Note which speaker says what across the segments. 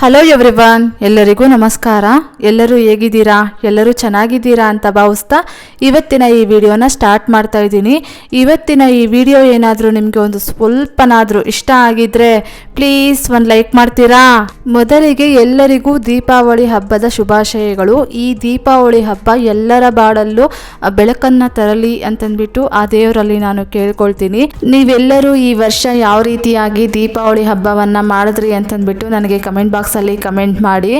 Speaker 1: Hello everyone ಎಲ್ಲರಿಗೂ ನಮಸ್ಕಾರ. ಎಲ್ಲರೂ ಹೇಗಿದ್ದೀರಾ? ಎಲ್ಲರೂ ಚೆನ್ನಾಗಿದ್ದೀರಾ ಅಂತ ಭಾವಿಸ್ತಾ ಇವತ್ತಿನ ಈ ವಿಡಿಯೋನ ಸ್ಟಾರ್ಟ್ ಮಾಡ್ತಾ ಇದ್ದೀನಿ. ಇವತ್ತಿನ ಈ ವಿಡಿಯೋ ಏನಾದರೂ ನಿಮಗೆ ಒಂದು ಸ್ವಲ್ಪನಾದರೂ ಇಷ್ಟ ಆಗಿದ್ರೆ ಪ್ಲೀಸ್ ಒಂದು ಲೈಕ್ ಮಾಡ್ತೀರಾ? ಮೊದಲಿಗೆ ಎಲ್ಲರಿಗೂ ದೀಪಾವಳಿ ಹಬ್ಬದ ಶುಭಾಶಯಗಳು. ಈ ದೀಪಾವಳಿ ಹಬ್ಬ ಎಲ್ಲರ ಬಾಳಲ್ಲೂ ಬೆಳಕನ್ನು ತರಲಿ ಅಂತಂದ್ಬಿಟ್ಟು ಆ ದೇವರಲ್ಲಿ ನಾನು ಕೇಳ್ಕೊಳ್ತೀನಿ. ನೀವೆಲ್ಲರೂ ಈ ವರ್ಷ ಯಾವ ರೀತಿಯಾಗಿ ದೀಪಾವಳಿ ಹಬ್ಬವನ್ನು ಮಾಡಿದ್ರಿ ಅಂತಂದ್ಬಿಟ್ಟು ನನಗೆ ಕಮೆಂಟ್ ಬಾಕ್ಸಲ್ಲಿ ಕಮೆಂಟ್ ಮಾಡಿ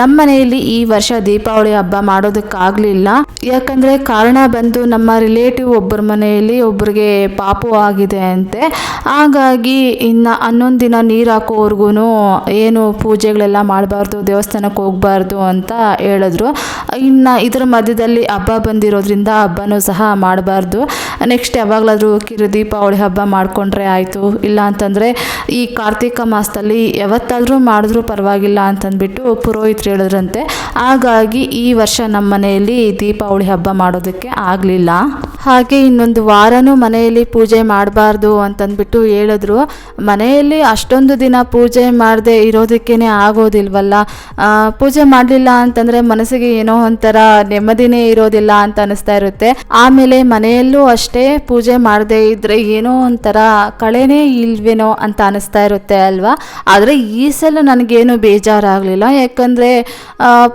Speaker 1: ನಮ್ಮ ಮನೆಯಲ್ಲಿ ಈ ವರ್ಷ ದೀಪಾವಳಿ ಹಬ್ಬ ಮಾಡೋದಕ್ಕಾಗಲಿಲ್ಲ. ಯಾಕಂದರೆ ಕಾರಣ ಬಂದು ನಮ್ಮ ರಿಲೇಟಿವ್ ಒಬ್ಬರ ಮನೆಯಲ್ಲಿ ಒಬ್ಬರಿಗೆ ಪಾಪು ಆಗಿದೆ ಅಂತೆ. ಹಾಗಾಗಿ ಇನ್ನು ಹನ್ನೊಂದು ದಿನ ನೀರು ಹಾಕೋವರೆಗೂ ಏನು ಪೂಜೆಗಳೆಲ್ಲ ಮಾಡಬಾರ್ದು, ದೇವಸ್ಥಾನಕ್ಕೆ ಹೋಗಬಾರ್ದು ಅಂತ ಹೇಳಿದ್ರು. ಇನ್ನು ಇದರ ಮಧ್ಯದಲ್ಲಿ ಹಬ್ಬ ಬಂದಿರೋದ್ರಿಂದ ಹಬ್ಬನೂ ಸಹ ಮಾಡಬಾರ್ದು. ನೆಕ್ಸ್ಟ್ ಯಾವಾಗಲಾದರೂ ಕಿರು ದೀಪಾವಳಿ ಹಬ್ಬ ಮಾಡಿಕೊಂಡ್ರೆ ಆಯಿತು. ಇಲ್ಲ ಅಂತಂದರೆ ಈ ಕಾರ್ತಿಕ ಮಾಸದಲ್ಲಿ ಯಾವತ್ತಾದರೂ ಮಾಡಿದ್ರೂ ಪರವಾಗಿಲ್ಲ. ಅಂತಂದ್ಬಿಟ್ಟು ಪುರೋಹಿತರು ಹೇಳಿದ್ರಂತೆ. ಹಾಗಾಗಿ ಈ ವರ್ಷ ನಮ್ಮ ಮನೆಯಲ್ಲಿ ದೀಪಾವಳಿ ಹಬ್ಬ ಮಾಡೋದಕ್ಕೆ ಆಗಲಿಲ್ಲ. ಹಾಗೆ ಇನ್ನೊಂದು ವಾರನೂ ಮನೆಯಲ್ಲಿ ಪೂಜೆ ಮಾಡಬಾರ್ದು ಅಂತಂದ್ಬಿಟ್ಟು ಹೇಳಿದ್ರು. ಮನೆಯಲ್ಲಿ ಅಷ್ಟೊಂದು ದಿನ ಪೂಜೆ ಮಾಡದೆ ಇರೋದಕ್ಕೇ ಆಗೋದಿಲ್ವಲ್ಲ? ಪೂಜೆ ಮಾಡಲಿಲ್ಲ ಅಂತಂದರೆ ಮನಸ್ಸಿಗೆ ಏನೋ ಒಂಥರ ನೆಮ್ಮದಿನೇ ಇರೋದಿಲ್ಲ ಅಂತ ಅನಿಸ್ತಾ ಇರುತ್ತೆ. ಆಮೇಲೆ ಮನೆಯಲ್ಲೂ ಅಷ್ಟೇ ಪೂಜೆ ಮಾಡದೇ ಇದ್ರೆ ಏನೋ ಒಂಥರ ಕಳೆನೇ ಇಲ್ವೇನೋ ಅಂತ ಅನಿಸ್ತಾ ಇರುತ್ತೆ ಅಲ್ವಾ? ಆದರೆ ಈ ಸಲ ನನಗೇನು ಬೇಜಾರಾಗಲಿಲ್ಲ. ಯಾಕಂದರೆ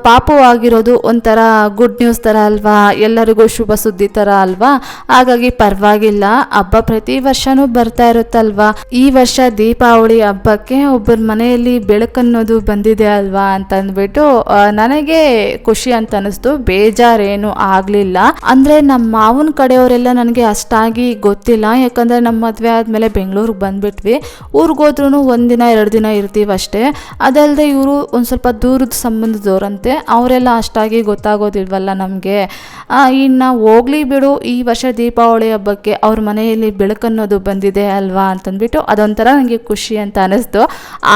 Speaker 1: ಪಾಪವಾಗಿರೋದು ಒಂಥರ ಗುಡ್ ನ್ಯೂಸ್ ಥರ ಅಲ್ವಾ? ಎಲ್ಲರಿಗೂ ಶುಭ ಸುದ್ದಿ ಥರ ಅಲ್ವಾ? ಹಾಗಾಗಿ ಪರವಾಗಿಲ್ಲ, ಹಬ್ಬ ಪ್ರತಿ ವರ್ಷನೂ ಬರ್ತಾ ಇರುತ್ತಲ್ವಾ? ಈ ವರ್ಷ ದೀಪಾವಳಿ ಹಬ್ಬಕ್ಕೆ ಒಬ್ಬರ ಮನೆಯಲ್ಲಿ ಬೆಳಕನ್ನೋದು ಬಂದಿದೆ ಅಲ್ವಾ ಅಂತ ಅಂದ್ಬಿಟ್ಟು ನನಗೆ ಖುಷಿ ಅಂತ ಅನಿಸ್ತು ಬೇಜಾರೇನು ಆಗಲಿಲ್ಲ. ಅಂದರೆ ನಮ್ಮ ಮಾವನ ಕಡೆಯವರೆಲ್ಲ ನನಗೆ ಅಷ್ಟಾಗಿ ಗೊತ್ತಿಲ್ಲ. ಯಾಕಂದರೆ ನಮ್ಮ ಮದುವೆ ಆದಮೇಲೆ ಬೆಂಗಳೂರಿಗೆ ಬಂದ್ಬಿಟ್ವಿ. ಊರಿಗೆ ಹೋದ್ರೂ ಒಂದಿನ ಎರಡು ದಿನ ಇರ್ತೀವಿ ಅಷ್ಟೇ. ಅದಲ್ಲದೆ ಇವರು ಒಂದು ಸ್ವಲ್ಪ ದೂರದ ಸಂಬಂಧದವರಂತೆ. ಅವರೆಲ್ಲ ಅಷ್ಟಾಗಿ ಗೊತ್ತಾಗೋದಿಲ್ವಲ್ಲ ನಮಗೆ. ಇನ್ನು ಹೋಗ್ಲಿ ಬಿಡು. ಈ ವರ್ಷ ದೀಪಾವಳಿ ಹಬ್ಬಕ್ಕೆ ಅವ್ರ ಮನೆಯಲ್ಲಿ ಬೆಳಕನ್ನೋದು ಬಂದಿದೆ ಅಲ್ವಾ ಅಂತಂದ್ಬಿಟ್ಟು ಅದೊಂಥರ ನನಗೆ ಖುಷಿ ಅಂತ ಅನ್ನಿಸ್ತು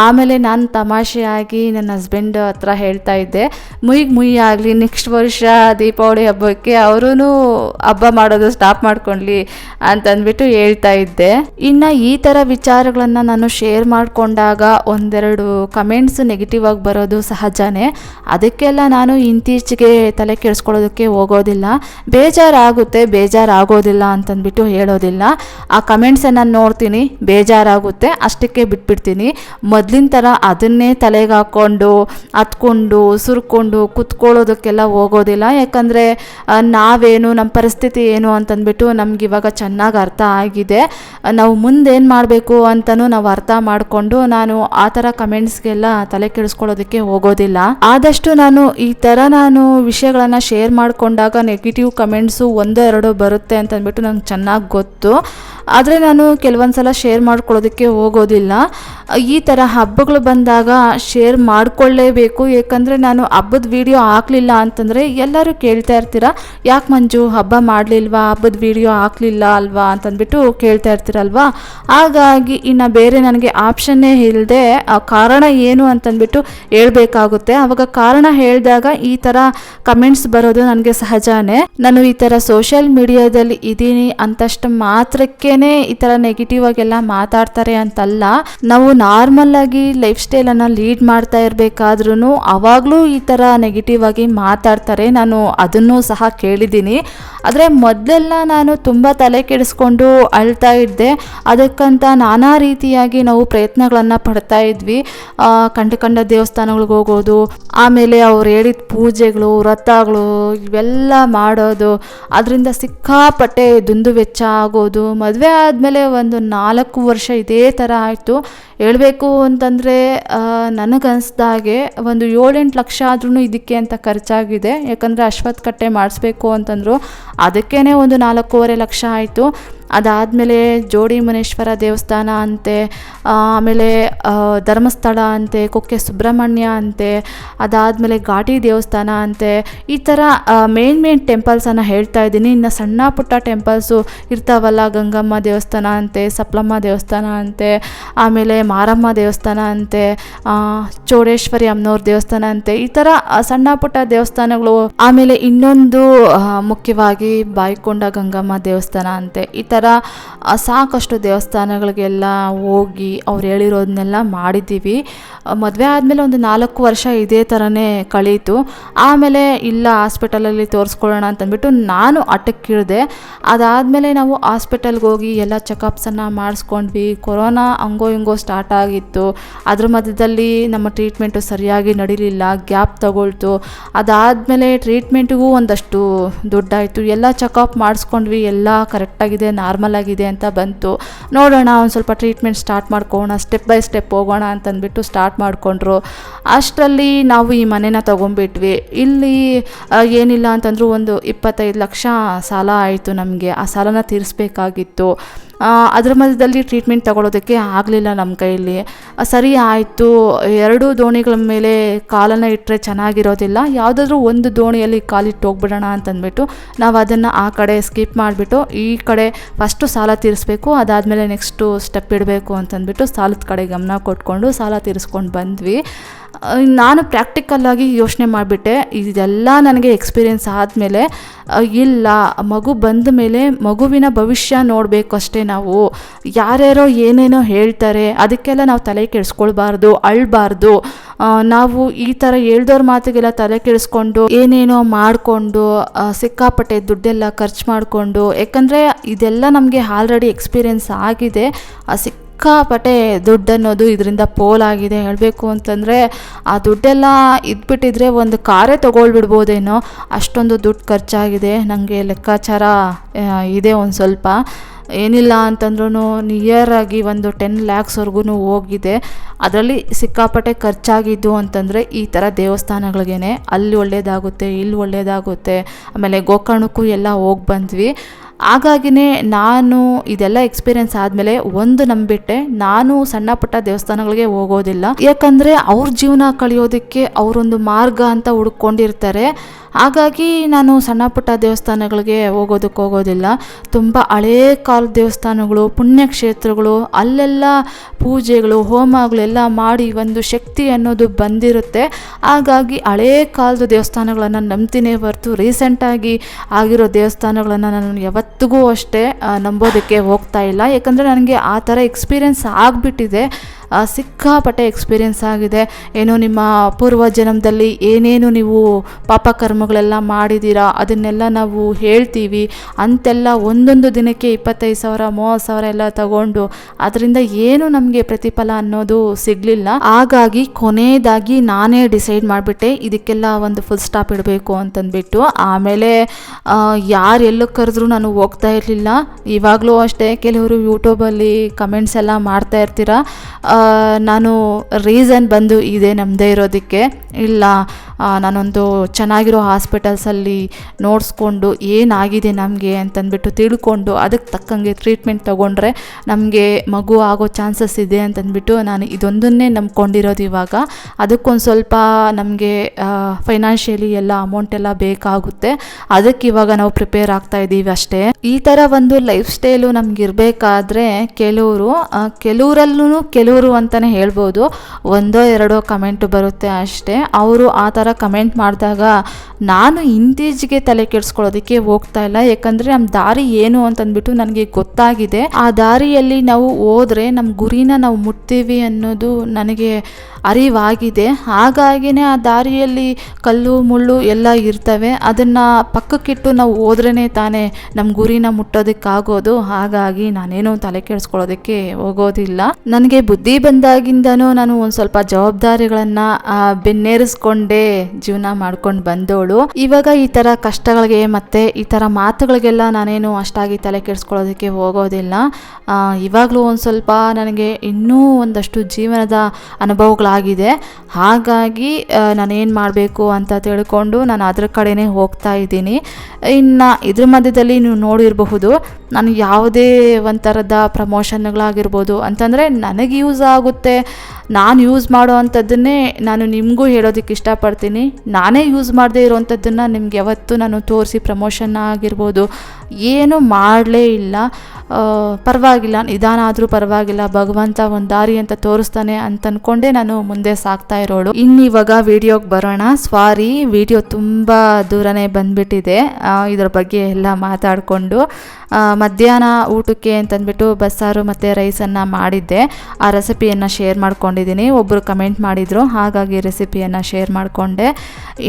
Speaker 1: ಆಮೇಲೆ ನಾನು ತಮಾಷೆಯಾಗಿ ನನ್ನ ಹಸ್ಬೆಂಡ್ ಹತ್ರ ಹೇಳ್ತಾ ಇದ್ದೆ ಮುಯಿಗೆ ಮುಯಿ ಆಗಲಿ ನೆಕ್ಸ್ಟ್ ವರ್ಷ ದೀಪಾವಳಿ ಹಬ್ಬಕ್ಕೆ ಅವರೂ ಹಬ್ಬ ಮಾಡೋದು ಸ್ಟಾಪ್ ಮಾಡ್ಕೊಳ್ಳಿ ಅಂತಂದ್ಬಿಟ್ಟು ಹೇಳ್ತಾ ಇದ್ದೆ. ಇನ್ನು ಈ ಥರ ವಿಚಾರಗಳನ್ನು ನಾನು ಶೇರ್ ಮಾಡಿಕೊಂಡಾಗ ಒಂದೆರಡು ಕಮೆಂಟ್ಸ್ ನೆಗೆಟಿವ್ ಆಗಿ ಬರೋದು ಸಹಜನೇ. ಅದಕ್ಕೆಲ್ಲ ನಾನು ಇತ್ತೀಚೆಗೆ ತಲೆ ಕೆಡಿಸ್ಕೊಳ್ಳೋದಕ್ಕೆ ಹೋಗೋದಿಲ್ಲ. ಬೇಜಾರಾಗುತ್ತೆ ಬೇಜಾರಾಗೋದಿಲ್ಲ ಅಂತಂದ್ಬಿಟ್ಟು ಹೇಳೋದಿಲ್ಲ. ಆ ಕಮೆಂಟ್ಸನ್ನು ನೋಡ್ತೀನಿ, ಬೇಜಾರಾಗುತ್ತೆ, ಅಷ್ಟಕ್ಕೆ ಬಿಟ್ಬಿಡ್ತೀನಿ. ಮೊದಲಿನ ಥರ ಅದನ್ನೇ ತಲೆಗೆ ಹಾಕ್ಕೊಂಡು ಹತ್ಕೊಂಡು ಸುರ್ಕೊಂಡು, ಕುತ್ಕೊಳ್ಳೋದಕ್ಕೆಲ್ಲ ಹೋಗೋದಿಲ್ಲ. ಯಾಕಂದರೆ ನಾವೇನು ನಮ್ಮ ಪರಿಸ್ಥಿತಿ ಏನು ಅಂತಂದ್ಬಿಟ್ಟು ನಮ್ಗೆ ಇವಾಗ ಚೆನ್ನಾಗಿ ಅರ್ಥ ಆಗಿದೆ. ನಾವು ಮುಂದೇನು ಮಾಡಬೇಕು ಅಂತಲೂ ನಾವು ಅರ್ಥ ಮಾಡಿಕೊಂಡು ನಾನು ಆ ಥರ ಕಮೆಂಟ್ಸ್ಗೆಲ್ಲ ತಲೆ ಕೆಡಿಸ್ಕೊಳ್ಳೋದಕ್ಕೆ ಹೋಗೋದಿಲ್ಲ. ಆದಷ್ಟು ನಾನು ಈ ಥರ ನಾನು ವಿಷಯಗಳನ್ನು ಶೇರ್ ಮಾಡಿಕೊಂಡಾಗ ನೆಗೆಟಿವ್ ಕಮೆಂಟ್ಸು ಒಂದೋ ಎರಡೋ ಅಂತಂದ್ಬಿಟ್ಟು ನಂಗೆ ಚೆನ್ನಾಗಿ ಗೊತ್ತು. ಆದರೆ ನಾನು ಕೆಲವೊಂದು ಸಲ ಶೇರ್ ಮಾಡ್ಕೊಳ್ಳೋದಕ್ಕೆ ಹೋಗೋದಿಲ್ಲ. ಈ ಥರ ಹಬ್ಬಗಳು ಬಂದಾಗ ಶೇರ್ ಮಾಡಿಕೊಳ್ಳೇಬೇಕು. ಏಕೆಂದರೆ ನಾನು ಹಬ್ಬದ ವಿಡಿಯೋ ಹಾಕಲಿಲ್ಲ ಅಂತಂದರೆ ಎಲ್ಲರೂ ಕೇಳ್ತಾ ಇರ್ತೀರ, ಯಾಕೆ ಮಂಜು ಹಬ್ಬ ಮಾಡಲಿಲ್ವಾ, ಹಬ್ಬದ ವಿಡಿಯೋ ಹಾಕಲಿಲ್ಲ ಅಲ್ವಾ ಅಂತಂದ್ಬಿಟ್ಟು ಕೇಳ್ತಾ ಇರ್ತೀರಲ್ವಾ? ಹಾಗಾಗಿ ಇನ್ನು ಬೇರೆ ನನಗೆ ಆಪ್ಷನ್ನೇ ಇಲ್ಲದೆ ಕಾರಣ ಏನು ಅಂತಂದ್ಬಿಟ್ಟು ಹೇಳ್ಬೇಕಾಗುತ್ತೆ. ಆವಾಗ ಕಾರಣ ಹೇಳಿದಾಗ ಈ ಥರ ಕಮೆಂಟ್ಸ್ ಬರೋದು ನನಗೆ ಸಹಜಾನೇ. ನಾನು ಈ ಥರ ಸೋಷಿಯಲ್ ಮೀಡಿಯಾದಲ್ಲಿ ಇದ್ದೀನಿ ಅಂತಷ್ಟು ಮಾತ್ರಕ್ಕೇನೆ ಈ ಥರ ನೆಗೆಟಿವ್ ಆಗೆಲ್ಲ ಮಾತಾಡ್ತಾರೆ ಅಂತಲ್ಲ, ನಾವು ನಾರ್ಮಲ್ ಆಗಿ ಲೈಫ್ ಸ್ಟೈಲನ್ನು ಲೀಡ್ ಮಾಡ್ತಾ ಇರಬೇಕಾದ್ರೂ ಅವಾಗಲೂ ಈ ಥರ ನೆಗೆಟಿವ್ ಆಗಿ ಮಾತಾಡ್ತಾರೆ. ನಾನು ಅದನ್ನು ಸಹ ಕೇಳಿದ್ದೀನಿ ಆದರೆ ಮೊದಲೆಲ್ಲ ನಾನು ತುಂಬ ತಲೆ ಕೆಡಿಸ್ಕೊಂಡು ಅಳ್ತಾ ಇದ್ದೆ. ಅದಕ್ಕಂತ ನಾನಾ ರೀತಿಯಾಗಿ ನಾವು ಪ್ರಯತ್ನಗಳನ್ನು ಪಡ್ತಾ ಇದ್ವಿ. ಕಂಡು ಕಂಡ ದೇವಸ್ಥಾನಗಳಿಗೆ ಹೋಗೋದು, ಆಮೇಲೆ ಅವ್ರು ಹೇಳಿದ ಪೂಜೆಗಳು, ವ್ರತಗಳು, ಇವೆಲ್ಲ ಮಾಡೋದು. ಅದರಿಂದ ಸಿಕ್ಕಾಪಟ್ಟೆ ದುಂದು ವೆಚ್ಚ ಆಗೋದು. ಮದುವೆ ಆದಮೇಲೆ ಒಂದು ನಾಲ್ಕು ವರ್ಷ ಇದೇ ಥರ ಆಯಿತು. ಹೇಳಬೇಕು ಅಂತಂದರೆ ನನಗನ್ಸ್ದಾಗೆ ಒಂದು ಏಳೆಂಟು ಲಕ್ಷ ಆದ್ರೂ ಇದಕ್ಕೆ ಅಂತ ಖರ್ಚಾಗಿದೆ. ಯಾಕಂದರೆ ಅಶ್ವತ್ಥ ಕಟ್ಟೆ ಮಾಡಿಸ್ಬೇಕು ಅಂತಂದರು. ಅದಕ್ಕೇ ಒಂದು ನಾಲ್ಕೂವರೆ ಲಕ್ಷ ಆಯಿತು. ಅದಾದಮೇಲೆ ಜೋಡಿ ಮುನೇಶ್ವರ ದೇವಸ್ಥಾನ ಅಂತೆ ಆಮೇಲೆ ಧರ್ಮಸ್ಥಳ ಅಂತೆ, ಕುಕ್ಕೆ ಸುಬ್ರಹ್ಮಣ್ಯ ಅಂತೆ, ಅದಾದಮೇಲೆ ಘಾಟಿ ದೇವಸ್ಥಾನ ಅಂತೆ, ಈ ಥರ ಮೇನ್ ಮೇನ್ ಟೆಂಪಲ್ಸನ್ನು ಹೇಳ್ತಾ ಇದ್ದೀನಿ. ಇನ್ನು ಸಣ್ಣ ಪುಟ್ಟ ಟೆಂಪಲ್ಸು ಇರ್ತಾವಲ್ಲ, ಗಂಗಮ್ಮ ದೇವಸ್ಥಾನ ಅಂತೆ, ಸಪ್ಲಮ್ಮ ದೇವಸ್ಥಾನ ಅಂತೆ, ಆಮೇಲೆ ಮಾರಮ್ಮ ದೇವಸ್ಥಾನ ಅಂತೆ ಚೋಡೇಶ್ವರಿ ಚೌಡೇಶ್ವರಿ ಅಮ್ಮನವ್ರ ದೇವಸ್ಥಾನ ಅಂತೆ, ಈ ಥರ ಸಣ್ಣ ಪುಟ್ಟ ದೇವಸ್ಥಾನಗಳು, ಆಮೇಲೆ ಇನ್ನೊಂದು ಮುಖ್ಯವಾಗಿ ಬಾಯ್ಕೊಂಡ ಗಂಗಮ್ಮ ದೇವಸ್ಥಾನ ಅಂತೆ, ಈ ಥರ ಪ್ರಕಾರ ಸಾಕಷ್ಟು ದೇವಸ್ಥಾನಗಳಿಗೆಲ್ಲ ಹೋಗಿ ಅವ್ರು ಹೇಳಿರೋದನ್ನೆಲ್ಲ ಮಾಡಿದ್ದೀವಿ. ಮದುವೆ ಆದಮೇಲೆ ಒಂದು ನಾಲ್ಕು ವರ್ಷ ಇದೇ ಥರನೇ ಕಳೀತು. ಆಮೇಲೆ, ಇಲ್ಲ, ಹಾಸ್ಪಿಟಲಲ್ಲಿ ತೋರಿಸ್ಕೊಳ್ಳೋಣ ಅಂತಂದ್ಬಿಟ್ಟು ನಾನು ಅಟಕ್ಕಿಳಿದೆ. ಅದಾದಮೇಲೆ ನಾವು ಹಾಸ್ಪಿಟಲ್ಗೆ ಹೋಗಿ ಎಲ್ಲ ಚೆಕಪ್ಸನ್ನು ಮಾಡಿಸ್ಕೊಂಡ್ವಿ. ಕೊರೋನಾ ಹಂಗೋ ಹಿಂಗೋ ಸ್ಟಾರ್ಟ್ ಆಗಿತ್ತು. ಅದ್ರ ಮಧ್ಯದಲ್ಲಿ ನಮ್ಮ ಟ್ರೀಟ್ಮೆಂಟು ಸರಿಯಾಗಿ ನಡೀಲಿಲ್ಲ, ಗ್ಯಾಪ್ ತಗೊಳ್ತು. ಅದಾದಮೇಲೆ ಟ್ರೀಟ್ಮೆಂಟಿಗೂ ಒಂದಷ್ಟು ದುಡ್ಡಾಯಿತು. ಎಲ್ಲ ಚೆಕಪ್ ಮಾಡಿಸ್ಕೊಂಡ್ವಿ, ಎಲ್ಲ ಕರೆಕ್ಟಾಗಿದೆ. ನಾರ್ಮಲ್ ಆಗಿದೆ ಅಂತ ಬಂತು. ನೋಡೋಣ, ಒಂದು ಸ್ವಲ್ಪ ಟ್ರೀಟ್ಮೆಂಟ್ ಸ್ಟಾರ್ಟ್ ಮಾಡ್ಕೋಣ ಸ್ಟೆಪ್ ಬೈ ಸ್ಟೆಪ್ ಹೋಗೋಣ ಅಂತಂದ್ಬಿಟ್ಟು ಸ್ಟಾರ್ಟ್ ಮಾಡಿಕೊಂಡ್ರು. ಅಷ್ಟರಲ್ಲಿ ನಾವು ಈ ಮನೆನ ತೊಗೊಂಡ್ಬಿಟ್ವಿ ಇಲ್ಲಿ ಏನಿಲ್ಲ ಅಂತಂದರೂ ಒಂದು ಇಪ್ಪತ್ತೈದು ಲಕ್ಷ ಸಾಲ ಆಯಿತು ನಮಗೆ. ಆ ಸಾಲನ ತೀರಿಸ್ಬೇಕಾಗಿತ್ತು. ಅದ್ರ ಮಧ್ಯದಲ್ಲಿ ಟ್ರೀಟ್ಮೆಂಟ್ ತಗೊಳ್ಳೋದಕ್ಕೆ ಆಗಲಿಲ್ಲ ನಮ್ಮ ಕೈಯಲ್ಲಿ. ಸರಿ ಆಯಿತು, ಎರಡು ದೋಣಿಗಳ ಮೇಲೆ ಕಾಲನ್ನು ಇಟ್ಟರೆ ಚೆನ್ನಾಗಿರೋದಿಲ್ಲ. ಯಾವುದಾದ್ರೂ ಒಂದು ದೋಣಿಯಲ್ಲಿ ಕಾಲಿಟ್ಟು ಹೋಗ್ಬಿಡೋಣ ಅಂತಂದ್ಬಿಟ್ಟು ನಾವು ಅದನ್ನು ಆ ಕಡೆ ಸ್ಕಿಪ್ ಮಾಡಿಬಿಟ್ಟು ಈ ಕಡೆ ಫಸ್ಟು ಸಾಲ ತೀರಿಸ್ಬೇಕು, ಅದಾದಮೇಲೆ ನೆಕ್ಸ್ಟು ಸ್ಟೆಪ್ ಇಡಬೇಕು ಅಂತಂದ್ಬಿಟ್ಟು ಸಾಲದ ಕಡೆ ಗಮನ ಕೊಟ್ಕೊಂಡು ಸಾಲ ತೀರಿಸ್ಕೊಂಡು ಬಂದ್ವಿ. ನಾನು ಪ್ರಾಕ್ಟಿಕಲ್ಲಾಗಿ ಯೋಚನೆ ಮಾಡಿಬಿಟ್ಟೆ. ಇದೆಲ್ಲ ನನಗೆ ಎಕ್ಸ್ಪೀರಿಯೆನ್ಸ್ ಆದಮೇಲೆ ಇಲ್ಲ, ಮಗು ಬಂದ ಮೇಲೆ ಮಗುವಿನ ಭವಿಷ್ಯ ನೋಡಬೇಕು ಅಷ್ಟೇ ನಾವು. ಯಾರ್ಯಾರೋ ಏನೇನೋ ಹೇಳ್ತಾರೆ, ಅದಕ್ಕೆಲ್ಲ ನಾವು ತಲೆ ಕೆಡಿಸ್ಕೊಳ್ಬಾರ್ದು, ಅಳಬಾರ್ದು. ನಾವು ಈ ಥರ ಹೇಳ್ದವ್ರ ಮಾತಿಗೆಲ್ಲ ತಲೆ ಕೆಡಿಸ್ಕೊಂಡು, ಏನೇನೋ ಮಾಡಿಕೊಂಡು ಸಿಕ್ಕಾಪಟ್ಟೆ ದುಡ್ಡೆಲ್ಲ ಖರ್ಚು ಮಾಡಿಕೊಂಡು, ಯಾಕಂದರೆ ಇದೆಲ್ಲ ನಮಗೆ ಆಲ್ರೆಡಿ ಎಕ್ಸ್ಪೀರಿಯೆನ್ಸ್ ಆಗಿದೆ. ಆ ಸಿಕ್ಕಾಪಟ್ಟೆ ದುಡ್ಡು ಅನ್ನೋದು ಇದರಿಂದ ಪೋಲಾಗಿದೆ ಹೇಳಬೇಕು ಅಂತಂದರೆ ಆ ದುಡ್ಡೆಲ್ಲ ಇದ್ಬಿಟ್ಟಿದ್ರೆ ಒಂದು ಕಾರೇ ತೊಗೊಳ್ಬಿಡ್ಬೋದೇನೋ? ಅಷ್ಟೊಂದು ದುಡ್ಡು ಖರ್ಚಾಗಿದೆ. ನನಗೆ ಲೆಕ್ಕಾಚಾರ ಇದೆ ಒಂದು ಸ್ವಲ್ಪ. ಏನಿಲ್ಲ ಅಂತಂದ್ರೂ ನಿಯರಾಗಿ ಒಂದು ಟೆನ್ ಲ್ಯಾಕ್ಸ್ವರೆಗೂ ಹೋಗಿದೆ. ಅದರಲ್ಲಿ ಸಿಕ್ಕಾಪಟ್ಟೆ ಖರ್ಚಾಗಿದ್ದು ಅಂತಂದರೆ ಈ ಥರ ದೇವಸ್ಥಾನಗಳಿಗೇ ಅಲ್ಲಿ ಒಳ್ಳೆಯದಾಗುತ್ತೆ ಇಲ್ಲಿ ಒಳ್ಳೆಯದಾಗುತ್ತೆ ಆಮೇಲೆ ಗೋಕರ್ಣಕ್ಕೂ ಎಲ್ಲ ಹೋಗಿ ಬಂದ್ವಿ. ಹಾಗಾಗಿನೇ ನಾನು ಇದೆಲ್ಲ ಎಕ್ಸ್ಪೀರಿಯನ್ಸ್ ಆದಮೇಲೆ ಒಂದು ನಂಬಿಟ್ಟೆ, ನಾನು ಸಣ್ಣ ಪುಟ್ಟ ದೇವಸ್ಥಾನಗಳಿಗೆ ಹೋಗೋದಿಲ್ಲ. ಯಾಕಂದರೆ ಅವ್ರ ಜೀವನ ಕಳಿಯೋದಕ್ಕೆ ಅವರೊಂದು ಮಾರ್ಗ ಅಂತ ಹುಡ್ಕೊಂಡಿರ್ತಾರೆ. ಹಾಗಾಗಿ ನಾನು ಸಣ್ಣ ಪುಟ್ಟ ದೇವಸ್ಥಾನಗಳಿಗೆ ಹೋಗೋದಕ್ಕೆ ಹೋಗೋದಿಲ್ಲ. ತುಂಬ ಹಳೇ ಕಾಲದ ದೇವಸ್ಥಾನಗಳು, ಪುಣ್ಯಕ್ಷೇತ್ರಗಳು, ಅಲ್ಲೆಲ್ಲ ಪೂಜೆಗಳು ಹೋಮಗಳೆಲ್ಲ ಮಾಡಿ ಒಂದು ಶಕ್ತಿ ಅನ್ನೋದು ಬಂದಿರುತ್ತೆ. ಹಾಗಾಗಿ ಹಳೇ ಕಾಲದ ದೇವಸ್ಥಾನಗಳನ್ನು ನಂಬ್ತೀನಿ ಹೊರತು ರೀಸೆಂಟಾಗಿ ಆಗಿರೋ ದೇವಸ್ಥಾನಗಳನ್ನು ನಾನು ಯಾವತ್ತಿಗೂ ಅಷ್ಟೇ ನಂಬೋದಕ್ಕೆ ಹೋಗ್ತಾ ಇಲ್ಲ. ಯಾಕಂದರೆ ನನಗೆ ಆ ಥರ ಎಕ್ಸ್ಪೀರಿಯೆನ್ಸ್ ಆಗಿಬಿಟ್ಟಿದೆ. ಸಿಕ್ಕಾಪಟ್ಟೆ ಎಕ್ಸ್ಪೀರಿಯೆನ್ಸ್ ಆಗಿದೆ. ಏನೋ ನಿಮ್ಮ ಪೂರ್ವ ಜನ್ಮದಲ್ಲಿ ಏನೇನು ನೀವು ಪಾಪಕರ್ಮಗಳೆಲ್ಲ ಮಾಡಿದ್ದೀರಾ? ಅದನ್ನೆಲ್ಲ ನಾವು ಹೇಳ್ತೀವಿ. ಅಂತೆಲ್ಲ ಒಂದೊಂದು ದಿನಕ್ಕೆ ಇಪ್ಪತ್ತೈದು ಸಾವಿರ, ಮೂವತ್ತು ಸಾವಿರ ಎಲ್ಲ ತಗೊಂಡು ಅದರಿಂದ ಏನು ನಮಗೆ ಪ್ರತಿಫಲ ಅನ್ನೋದು ಸಿಗಲಿಲ್ಲ. ಹಾಗಾಗಿ ಕೊನೆಯದಾಗಿ ನಾನೇ ಡಿಸೈಡ್ ಮಾಡಿಬಿಟ್ಟೆ, ಇದಕ್ಕೆಲ್ಲ ಒಂದು ಫುಲ್ ಸ್ಟಾಪ್ ಇಡಬೇಕು ಅಂತಂದ್ಬಿಟ್ಟು. ಆಮೇಲೆ ಯಾರು ಎಲ್ಲೂ ಕರೆದ್ರೂ ನಾನು ಹೋಗ್ತಾ ಇರಲಿಲ್ಲ. ಇವಾಗಲೂ ಅಷ್ಟೇ, ಕೆಲವರು ಯೂಟ್ಯೂಬಲ್ಲಿ ಕಮೆಂಟ್ಸ್ ಎಲ್ಲ ಮಾಡ್ತಾ ಇರ್ತೀರ? ನಾನು ರೀಸನ್ ಬಂದು ಇದೆ ನಮ್ಮದೇ ಇರೋದಕ್ಕೆ. ಇಲ್ಲ ನಾನೊಂದು ಚೆನ್ನಾಗಿರೋ ಹಾಸ್ಪಿಟಲ್ಸಲ್ಲಿ ನೋಡಿಸ್ಕೊಂಡು ಏನಾಗಿದೆ ನಮಗೆ ಅಂತಂದ್ಬಿಟ್ಟು ತಿಳ್ಕೊಂಡು ಅದಕ್ಕೆ ತಕ್ಕಂಗೆ ಟ್ರೀಟ್ಮೆಂಟ್ ತೊಗೊಂಡ್ರೆ ನಮಗೆ ಮಗು ಆಗೋ ಚಾನ್ಸಸ್ ಇದೆ ಅಂತಂದ್ಬಿಟ್ಟು ನಾನು ಇದೊಂದನ್ನೇ ನಂಬ್ಕೊಂಡಿರೋದು ಇವಾಗ. ಅದಕ್ಕೊಂದು ಸ್ವಲ್ಪ ನಮಗೆ ಫೈನಾನ್ಷಿಯಲಿ ಎಲ್ಲ ಅಮೌಂಟ್ ಎಲ್ಲ ಬೇಕಾಗುತ್ತೆ. ಅದಕ್ಕೆ ಇವಾಗ ನಾವು ಪ್ರಿಪೇರ್ ಆಗ್ತಾ ಇದ್ದೀವಿ ಅಷ್ಟೇ. ಈ ಥರ ಒಂದು ಲೈಫ್ ಸ್ಟೈಲು ನಮ್ಗೆ ಇರಬೇಕಾದ್ರೆ ಕೆಲವರು ಕೆಲವರಲ್ಲೂ ಕೆಲವರು ಅಂತಲೇ ಹೇಳ್ಬೋದು. ಒಂದೋ ಎರಡೋ ಕಮೆಂಟ್ ಬರುತ್ತೆ ಅಷ್ಟೇ. ಅವರು ಆ ಥರ ಕಮೆಂಟ್ ಮಾಡಿದಾಗ ನಾನು ಇಂತೀಚೆಗೆ ತಲೆ ಕೆಡಿಸ್ಕೊಳ್ಳೋದಕ್ಕೆ ಹೋಗ್ತಾ ಇಲ್ಲ. ಯಾಕಂದರೆ ನಮ್ಮ ದಾರಿ ಏನು ಅಂತಂದ್ಬಿಟ್ಟು ನನಗೆ ಗೊತ್ತಾಗಿದೆ. ಆ ದಾರಿಯಲ್ಲಿ ನಾವು ಹೋದರೆ ನಮ್ಮ ಗುರಿನ ನಾವು ಮುಟ್ತೀವಿ ಅನ್ನೋದು ನನಗೆ ಅರಿವಾಗಿದೆ. ಹಾಗಾಗಿನೇ ಆ ದಾರಿಯಲ್ಲಿ ಕಲ್ಲು, ಮುಳ್ಳು ಎಲ್ಲ ಇರ್ತವೆ. ಅದನ್ನು ಪಕ್ಕಕ್ಕಿಟ್ಟು ನಾವು ಹೋದ್ರೇ ತಾನೇ ನಮ್ಮ ಗುರಿನ ಮುಟ್ಟೋದಕ್ಕಾಗೋದು. ಹಾಗಾಗಿ ನಾನೇನು ತಲೆ ಕೆಡಿಸ್ಕೊಳ್ಳೋದಕ್ಕೆ ಹೋಗೋದಿಲ್ಲ. ನನಗೆ ಬುದ್ಧಿ ಬಂದಾಗಿಂದನೂ ನಾನು ಒಂದು ಸ್ವಲ್ಪ ಜವಾಬ್ದಾರಿಗಳನ್ನು ಬೆನ್ನೇರಿಸ್ಕೊಂಡೇ ಜೀವನ ಮಾಡ್ಕೊಂಡು ಬಂದವಳು ಇವಾಗ ಈ ಥರ ಕಷ್ಟಗಳಿಗೆ ಮತ್ತು ಈ ಥರ ಮಾತುಗಳಿಗೆಲ್ಲ ನಾನೇನು ಅಷ್ಟಾಗಿ ತಲೆ ಕೆಡಿಸ್ಕೊಳ್ಳೋದಕ್ಕೆ ಹೋಗೋದಿಲ್ಲ. ಇವಾಗಲೂ ಒಂದು ಸ್ವಲ್ಪ ನನಗೆ ಇನ್ನೂ ಒಂದಷ್ಟು ಜೀವನದ ಅನುಭವಗಳಾಗಿದೆ ಹಾಗಾಗಿ ನಾನೇನು ಮಾಡಬೇಕು ಅಂತ ತಿಳ್ಕೊಂಡು ನಾನು ಅದ್ರ ಕಡೆನೇ ಹೋಗ್ತಾ ಇದ್ದೀನಿ. ಇನ್ನು ಇದ್ರ ಮಧ್ಯದಲ್ಲಿ ನೀವು ನೋಡಿರಬಹುದು, ನಾನು ಯಾವುದೇ ಒಂಥರದ ಪ್ರಮೋಷನ್ಗಳಾಗಿರ್ಬೋದು ಅಂತಂದರೆ ನನಗೆ ಯೂಸ್ ಆಗುತ್ತೆ. ನಾನು ಯೂಸ್ ಮಾಡೋ ಅಂಥದ್ದನ್ನೇ ನಾನು ನಿಮಗೂ ಹೇಳೋದಕ್ಕೆ ಇಷ್ಟಪಡ್ತೀನಿ. ನಾನೇ ಯೂಸ್ ಮಾಡದೇ ಇರೋವಂಥದ್ದನ್ನು ನಿಮ್ಗೆ ಯಾವತ್ತೂ ನಾನು ತೋರಿಸಿ ಪ್ರಮೋಷನ್ ಆಗಿರ್ಬೋದು. ಏನು ಮಾಡಲೇ ಇಲ್ಲ. ಪರವಾಗಿಲ್ಲ ನಿಧಾನ ಆದರೂ ಪರವಾಗಿಲ್ಲ. ಭಗವಂತ ಒಂದು ದಾರಿ ಅಂತ ತೋರಿಸ್ತಾನೆ ಅಂತ ಅಂದ್ಕೊಂಡೇ ನಾನು ಮುಂದೆ ಸಾಕ್ತಾ ಇರೋಳು. ಇನ್ನಿವಾಗ ಇವಾಗ ವಿಡಿಯೋಗೆ ಬರೋಣ. ಸ್ವಾರಿ, ವಿಡಿಯೋ ತುಂಬ ದೂರನೇ ಬಂದ್ಬಿಟ್ಟಿದೆ. ಇದ್ರ ಬಗ್ಗೆ ಎಲ್ಲ ಮಾತಾಡಿಕೊಂಡು ಮಧ್ಯಾಹ್ನ ಊಟಕ್ಕೆ ಅಂತಂದ್ಬಿಟ್ಟು ಬಸ್ಸಾರು ಮತ್ತು ರೈಸನ್ನು ಮಾಡಿದ್ದೆ. ಆ ರೆಸಿಪಿಯನ್ನು ಶೇರ್ ಮಾಡ್ಕೊಂಡಿದ್ದೀನಿ. ಒಬ್ಬರು ಕಮೆಂಟ್ ಮಾಡಿದರು, ಹಾಗಾಗಿ ರೆಸಿಪಿಯನ್ನು ಶೇರ್ ಮಾಡಿಕೊಂಡೆ.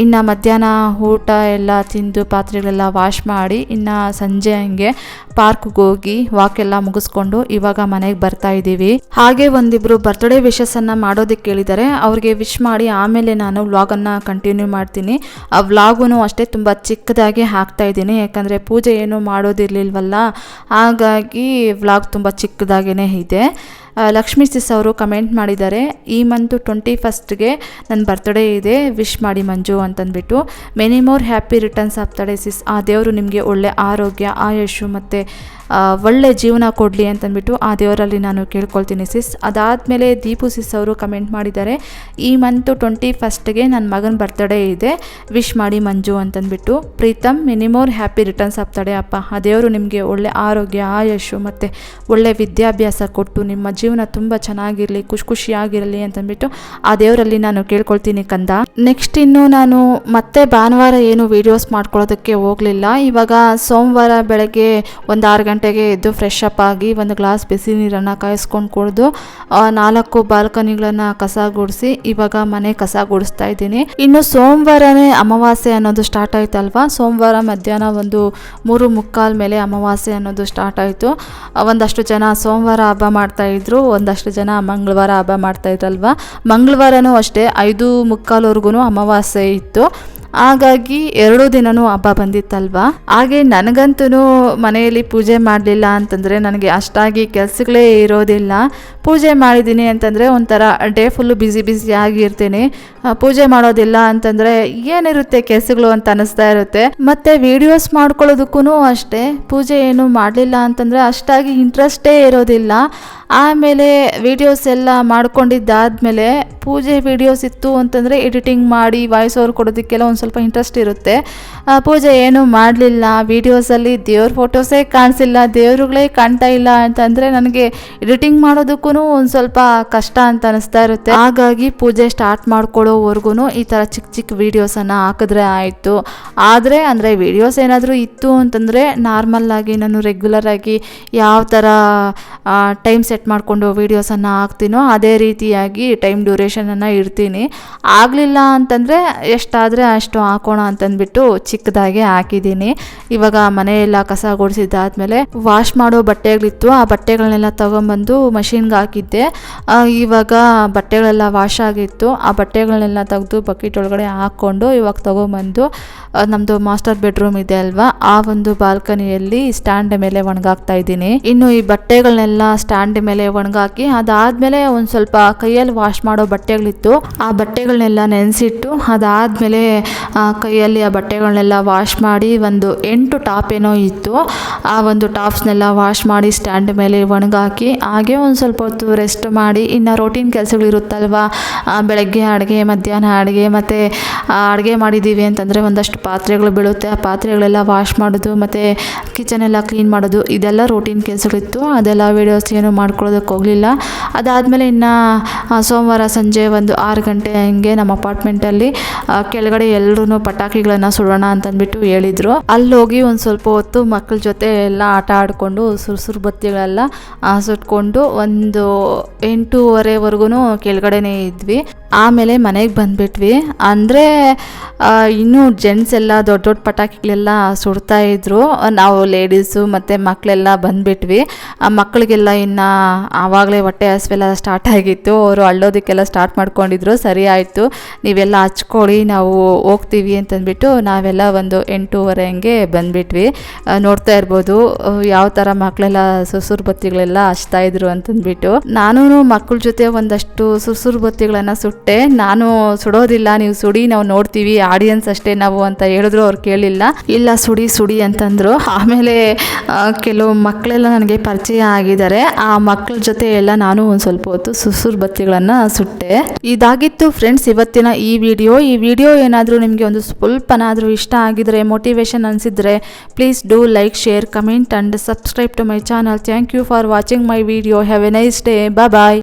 Speaker 1: ಇನ್ನು ಮಧ್ಯಾಹ್ನ ಊಟ ಎಲ್ಲ ತಿಂದು ಪಾತ್ರೆಗಳೆಲ್ಲ ವಾಶ್ ಮಾಡಿ, ಇನ್ನು ಸಂಜೆ ಹಂಗೆ ಪಾರ್ಕ್ಗೆ ಹೋಗಿ ವಾಕ್ ಎಲ್ಲ ಮುಗಿಸ್ಕೊಂಡು ಇವಾಗ ಮನೆಗೆ ಬರ್ತಾ ಇದ್ದೀವಿ. ಹಾಗೆ ಒಂದಿಬ್ರು ಬರ್ತ್ಡೇ ವಿಶಸ್ಸನ್ನು ಮಾಡೋದಕ್ಕೆ ಕೇಳಿದ್ದಾರೆ ಅವ್ರಿಗೆ ವಿಶ್ ಮಾಡಿ ಆಮೇಲೆ ನಾನು ವ್ಲಾಗನ್ನು ಕಂಟಿನ್ಯೂ ಮಾಡ್ತೀನಿ. ಆ ವ್ಲಾಗೂ ಅಷ್ಟೇ ತುಂಬ ಚಿಕ್ಕದಾಗಿ ಹಾಕ್ತಾ ಇದ್ದೀನಿ, ಯಾಕಂದರೆ ಪೂಜೆ ಏನು ಮಾಡೋದಿರ್ಲಿಲ್ವಲ್ಲ. ಹಾಗಾಗಿ ವ್ಲಾಗ್ ತುಂಬ ಚಿಕ್ಕದಾಗೇ ಇದೆ. ಲಕ್ಷ್ಮೀ ಸಿಸ್ ಅವರು ಕಮೆಂಟ್ ಮಾಡಿದ್ದಾರೆ, ಈ ಮಂತು ಟ್ವೆಂಟಿ ಫಸ್ಟ್ಗೆ ನನ್ನ ಬರ್ತ್ಡೇ ಇದೆ ವಿಶ್ ಮಾಡಿ ಮಂಜು ಅಂತಂದ್ಬಿಟ್ಟು. Many more happy returns of the day sis ಆ ದೇವರು ನಿಮಗೆ ಒಳ್ಳೆ ಆರೋಗ್ಯ, ಆಯುಷು ಮತ್ತು ಒಳ್ಳೆ ಜೀವನ ಕೊಡಲಿ ಅಂತಂದ್ಬಿಟ್ಟು ಆ ದೇವರಲ್ಲಿ ನಾನು ಕೇಳ್ಕೊಳ್ತೀನಿ ಸಿಸ್ ಅದಾದಮೇಲೆ ದೀಪು ಸಿಸ್ ಅವರು ಕಮೆಂಟ್ ಮಾಡಿದ್ದಾರೆ, ಈ ಮಂತು ಟ್ವೆಂಟಿ ಫಸ್ಟ್ಗೆ ನನ್ನ ಮಗನ ಬರ್ತಡೇ ಇದೆ ವಿಶ್ ಮಾಡಿ ಮಂಜು ಅಂತಂದ್ಬಿಟ್ಟು. ಪ್ರೀತಮ್ ಮಿನಿಮೋರ್ ಹ್ಯಾಪಿ ರಿಟರ್ನ್ಸ್ ಆಗ್ತಾಳೆ ಅಪ್ಪ. ಆ ದೇವರು ನಿಮಗೆ ಒಳ್ಳೆ ಆರೋಗ್ಯ, ಆಯಸ್ಸು ಮತ್ತು ಒಳ್ಳೆ ವಿದ್ಯಾಭ್ಯಾಸ ಕೊಟ್ಟು ನಿಮ್ಮ ಜೀವನ ತುಂಬ ಚೆನ್ನಾಗಿರಲಿ, ಖುಷಿ ಖುಷಿಯಾಗಿರಲಿ ಅಂತಂದ್ಬಿಟ್ಟು ಆ ದೇವರಲ್ಲಿ ನಾನು ಕೇಳ್ಕೊಳ್ತೀನಿ ಕಂದ. ನೆಕ್ಸ್ಟ್ ಇನ್ನು ನಾನು ಮತ್ತೆ ಭಾನುವಾರ ಏನು ವೀಡಿಯೋಸ್ ಮಾಡ್ಕೊಳ್ಳೋದಕ್ಕೆ ಹೋಗಲಿಲ್ಲ. ಇವಾಗ ಸೋಮವಾರ ಬೆಳಗ್ಗೆ ಒಂದು ಆರು ಗಂಟೆಗೆ ಎದ್ದು ಫ್ರೆಶ್ ಅಪ್ ಆಗಿ ಒಂದು ಗ್ಲಾಸ್ ಬಿಸಿ ನೀರನ್ನು ಕಾಯಿಸ್ಕೊಂಡು ಕುಡಿದು ನಾಲ್ಕು ಬಾಲ್ಕನಿಗಳನ್ನು ಕಸ ಗುಡಿಸಿ, ಇವಾಗ ಮನೆ ಕಸ ಗುಡಿಸ್ತಾ ಇದ್ದೀನಿ. ಇನ್ನು ಸೋಮವಾರನೇ ಅಮಾವಾಸ್ಯೆ ಅನ್ನೋದು ಸ್ಟಾರ್ಟ್ ಆಯ್ತಲ್ವಾ? ಸೋಮವಾರ ಮಧ್ಯಾಹ್ನ ಒಂದು ಮೂರು ಮುಕ್ಕಾಲ್ ಮೇಲೆ ಅಮಾವಾಸ್ಯೆ ಅನ್ನೋದು ಸ್ಟಾರ್ಟ್ ಆಯಿತು. ಒಂದಷ್ಟು ಜನ ಸೋಮವಾರ ಹಬ್ಬ ಮಾಡ್ತಾ ಇದ್ರು, ಒಂದಷ್ಟು ಜನ ಮಂಗಳವಾರ ಹಬ್ಬ ಮಾಡ್ತಾ ಇದ್ರಲ್ವಾ? ಮಂಗಳವಾರನೂ ಅಷ್ಟೇ, ಐದು ಮುಕ್ಕಾಲ್ವರೆಗೂ ಅಮಾವಾಸ್ಯೆ ಇತ್ತು. ಹಾಗಾಗಿ ಎರಡೂ ದಿನನೂ ಹಬ್ಬ ಬಂದಿತ್ತಲ್ವಾ? ಹಾಗೆ ನನಗಂತೂ ಮನೆಯಲ್ಲಿ ಪೂಜೆ ಮಾಡಲಿಲ್ಲ ಅಂತಂದರೆ ನನಗೆ ಅಷ್ಟಾಗಿ ಕೆಲಸಗಳೇ ಇರೋದಿಲ್ಲ. ಪೂಜೆ ಮಾಡಿದ್ದೀನಿ ಅಂತಂದರೆ ಒಂಥರ ಡೇ ಫುಲ್ಲು ಬ್ಯುಸಿ ಆಗಿರ್ತೀನಿ. ಪೂಜೆ ಮಾಡೋದಿಲ್ಲ ಅಂತಂದರೆ ಏನಿರುತ್ತೆ ಕೆಲಸಗಳು ಅಂತ ಅನಿಸ್ತಾ ಇರುತ್ತೆ. ಮತ್ತು ವೀಡಿಯೋಸ್ ಮಾಡ್ಕೊಳ್ಳೋದಕ್ಕೂ ಅಷ್ಟೇ, ಪೂಜೆ ಏನು ಮಾಡಲಿಲ್ಲ ಅಂತಂದರೆ ಅಷ್ಟಾಗಿ ಇಂಟ್ರೆಸ್ಟೇ ಇರೋದಿಲ್ಲ. ಆಮೇಲೆ ವೀಡಿಯೋಸ್ ಎಲ್ಲ ಮಾಡ್ಕೊಂಡಿದ್ದಾದಮೇಲೆ ಪೂಜೆ ವೀಡಿಯೋಸ್ ಇತ್ತು ಅಂತಂದರೆ ಎಡಿಟಿಂಗ್ ಮಾಡಿ ವಾಯ್ಸ್ ಓವರ್ ಕೊಡೋದಕ್ಕೆಲ್ಲ ಒಂದು ಸ್ವಲ್ಪ ಇಂಟ್ರೆಸ್ಟ್ ಇರುತ್ತೆ. ಪೂಜೆ ಏನೂ ಮಾಡಲಿಲ್ಲ. ವೀಡಿಯೋಸಲ್ಲಿ ದೇವ್ರ ಫೋಟೋಸೇ ಕಾಣಿಸಿಲ್ಲ. ದೇವರುಗಳೇ ಕಾಣ್ತಾ ಇಲ್ಲ ಅಂತಂದರೆ ನನಗೆ ಎಡಿಟಿಂಗ್ ಮಾಡೋದಕ್ಕೂ ಒಂದು ಸ್ವಲ್ಪ ಕಷ್ಟ ಅಂತ ಅನಿಸ್ತಾ ಇರುತ್ತೆ. ಹಾಗಾಗಿ ಪೂಜೆ ಸ್ಟಾರ್ಟ್ ಮಾಡ್ಕೊಳ್ಳೋವರೆಗೂ ಈ ಥರ ಚಿಕ್ಕ ಚಿಕ್ಕ ವೀಡಿಯೋಸನ್ನು ಹಾಕಿದ್ರೆ ಆಯಿತು. ಆದರೆ ಅಂದರೆ ವೀಡಿಯೋಸ್ ಏನಾದರೂ ಇತ್ತು ಅಂತಂದರೆ ನಾರ್ಮಲ್ಲಾಗಿ ನಾನು ರೆಗ್ಯುಲರಾಗಿ ಯಾವ ಥರ ಟೈಮ್ ಸೆಟ್ ಮಾಡಿಕೊಂಡು ವೀಡಿಯೋಸನ್ನು ಹಾಕ್ತೀನೋ ಅದೇ ರೀತಿಯಾಗಿ ಟೈಮ್ ಡ್ಯೂರೇಷನನ್ನು ಇಡ್ತೀನಿ. ಆಗಲಿಲ್ಲ ಅಂತಂದರೆ ಎಷ್ಟಾದರೆ ಅಷ್ಟು ಹಾಕೋಣ ಅಂತಂದ್ಬಿಟ್ಟು ಚಿಕ್ಕದಾಗೆ ಹಾಕಿದ್ದೀನಿ. ಇವಾಗ ಮನೆಯೆಲ್ಲ ಕಸ ಗುಡಿಸಿದ್ದಾದ್ಮೇಲೆ ವಾಶ್ ಮಾಡೋ ಬಟ್ಟೆಗಳಿತ್ತು. ಆ ಬಟ್ಟೆಗಳನ್ನೆಲ್ಲ ತೊಗೊಂಬಂದು ಮಷಿನ್ಗೆ ಹಾಕಿದ್ದೆ. ಇವಾಗ ಬಟ್ಟೆಗಳೆಲ್ಲ ವಾಶ್ ಆಗಿತ್ತು. ಆ ಬಟ್ಟೆಗಳನ್ನೆಲ್ಲ ತೆಗೆದು ಬಕೆಟ್ ಒಳಗಡೆ ಹಾಕ್ಕೊಂಡು ಇವಾಗ ತೊಗೊಂಬಂದು ನಮ್ಮದು ಮಾಸ್ಟರ್ ಬೆಡ್ರೂಮ್ ಇದೆ ಅಲ್ವಾ? ಆ ಒಂದು ಬಾಲ್ಕನಿಯಲ್ಲಿ ಸ್ಟ್ಯಾಂಡ್ ಮೇಲೆ ಒಣಗಾಕ್ತಾ ಇದ್ದೀನಿ. ಇನ್ನು ಈ ಬಟ್ಟೆಗಳನ್ನೆಲ್ಲ ಸ್ಟ್ಯಾಂಡ್ ಮೇಲೆ ಒಣಗಾಕಿ, ಅದಾದಮೇಲೆ ಒಂದು ಸ್ವಲ್ಪ ಕೈಯಲ್ಲಿ ವಾಶ್ ಮಾಡೋ ಬಟ್ಟೆಗಳಿತ್ತು. ಆ ಬಟ್ಟೆಗಳನ್ನೆಲ್ಲ ನೆನೆಸಿಟ್ಟು, ಅದಾದಮೇಲೆ ಕೈಯಲ್ಲಿ ಆ ಬಟ್ಟೆಗಳನ್ನೆಲ್ಲ ವಾಶ್ ಮಾಡಿ ಒಂದು ಎಂಟು ಟಾಪ್ ಏನೋ ಇತ್ತು. ಆ ಒಂದು ಟಾಪ್ಸ್ನೆಲ್ಲ ವಾಶ್ ಮಾಡಿ ಸ್ಟ್ಯಾಂಡ್ ಮೇಲೆ ಒಣಗಾಕಿ, ಹಾಗೆ ಒಂದು ಸ್ವಲ್ಪ ಹೊತ್ತು ರೆಸ್ಟ್ ಮಾಡಿ. ಇನ್ನು ರೋಟೀನ್ ಕೆಲಸಗಳಿರುತ್ತಲ್ವ ಬೆಳಗ್ಗೆ ಅಡುಗೆ, ಮಧ್ಯಾಹ್ನ ಅಡುಗೆ, ಮತ್ತು ಅಡುಗೆ ಮಾಡಿದ್ದೀವಿ ಅಂತಂದರೆ ಒಂದಷ್ಟು ಪಾತ್ರೆಗಳು ಬೀಳುತ್ತೆ. ಆ ಪಾತ್ರೆಗಳೆಲ್ಲ ವಾಶ್ ಮಾಡೋದು, ಮತ್ತು ಕಿಚನ್ ಎಲ್ಲ ಕ್ಲೀನ್ ಮಾಡೋದು, ಇದೆಲ್ಲ ರೂಟೀನ್ ಕೆಲಸಗಳಿತ್ತು. ಅದೆಲ್ಲ ವೀಡಿಯೋಸ್ ಏನು ಮಾಡ್ಕೊಳ್ಳೋದಕ್ಕೆ ಹೋಗಲಿಲ್ಲ. ಅದಾದಮೇಲೆ ಇನ್ನು ಸೋಮವಾರ ಸಂಜೆ ಒಂದು ಆರು ಗಂಟೆ ಹಂಗೆ ನಮ್ಮ ಅಪಾರ್ಟ್ಮೆಂಟಲ್ಲಿ ಕೆಳಗಡೆ ಎಲ್ಲರೂ ಪಟಾಕಿಗಳನ್ನು ಸುಡೋಣ ಅಂತಂದ್ಬಿಟ್ಟು ಹೇಳಿದರು. ಅಲ್ಲಿ ಹೋಗಿ ಒಂದು ಸ್ವಲ್ಪ ಹೊತ್ತು ಮಕ್ಕಳ ಜೊತೆ ಎಲ್ಲ ಆಟ ಆಡಿಕೊಂಡು ಸುರುಸುರು ಬತ್ತಿಗಳೆಲ್ಲ ಸುಟ್ಕೊಂಡು ಒಂದು ಎಂಟೂವರೆವರೆಗೂ ಕೆಳಗಡೆನೇ ಇದ್ವಿ. ಆಮೇಲೆ ಮನೆಗೆ ಬಂದುಬಿಟ್ವಿ. ಅಂದರೆ ಇನ್ನೂ ಜೆಂಟ್ಸ್ ಎಲ್ಲ ದೊಡ್ಡ ದೊಡ್ಡ ಪಟಾಕಿಗಳೆಲ್ಲ ಸುಡ್ತಾ ಇದ್ರು. ನಾವು ಲೇಡೀಸು ಮತ್ತು ಮಕ್ಕಳೆಲ್ಲ ಬಂದುಬಿಟ್ವಿ. ಆ ಮಕ್ಕಳಿಗೆಲ್ಲ ಇನ್ನು ಆವಾಗಲೇ ಹೊಟ್ಟೆ ಹಸ್ವೆಲ್ಲ ಸ್ಟಾರ್ಟ್ ಆಗಿತ್ತು. ಅವರು ಅಳ್ಳೋದಕ್ಕೆಲ್ಲ ಸ್ಟಾರ್ಟ್ ಮಾಡ್ಕೊಂಡಿದ್ರು. ಸರಿ ಆಯಿತು. ನೀವೆಲ್ಲ ಹಚ್ಕೊಳ್ಳಿ, ನಾವು ಹೋಗ್ತೀವಿ ಅಂತಂದ್ಬಿಟ್ಟು ನಾವೆಲ್ಲ ಒಂದು ಎಂಟೂವರೆ ಹಂಗೆ ಬಂದುಬಿಟ್ವಿ. ನೋಡ್ತಾ ಇರ್ಬೋದು. ಯಾವ ಥರ ಮಕ್ಕಳೆಲ್ಲ ಸುಸುರು ಬತ್ತಿಗಳೆಲ್ಲ ಹಚ್ತಾ ಇದ್ರು ಅಂತಂದ್ಬಿಟ್ಟು. ನಾನು ಮಕ್ಕಳ ಜೊತೆ ಒಂದಷ್ಟು ಸುಸುರು ಬತ್ತಿಗಳನ್ನು ಸುಟ್ಟೆ. ನಾನು ಸುಡೋದಿಲ್ಲ. ನೀವು ಸುಡಿ, ನಾವು ನೋಡ್ತೀವಿ. ಆಡಿಯನ್ಸ್ ಅಷ್ಟೇ ನಾವು ಅಂತ ಹೇಳಿದ್ರು. ಅವ್ರು ಕೇಳಿಲ್ಲ. ಇಲ್ಲ, ಸುಡಿ ಸುಡಿ ಅಂತಂದರು. ಆಮೇಲೆ ಕೆಲವು ಮಕ್ಕಳೆಲ್ಲ ನನಗೆ ಪರಿಚಯ ಆಗಿದ್ದಾರೆ. ಆ ಮಕ್ಕಳ ಜೊತೆ ಎಲ್ಲ ನಾನು ಒಂದು ಸ್ವಲ್ಪ ಹೊತ್ತು ಸುಸುರು ಬತ್ತಿಗಳನ್ನು ಸುಟ್ಟೆ. ಇದಾಗಿತ್ತು ಫ್ರೆಂಡ್ಸ್ ಇವತ್ತಿನ ಈ ವಿಡಿಯೋ ಈ ವಿಡಿಯೋ ಏನಾದರೂ ನಿಮಗೆ ಒಂದು ಸ್ವಲ್ಪನಾದರೂ ಇಷ್ಟ ಆಗಿದ್ರೆ ಮೋಟಿವೇಶನ್ ಅನಿಸಿದ್ರೆ please do like share comment and subscribe to my channel thank you for watching my video have a nice day bye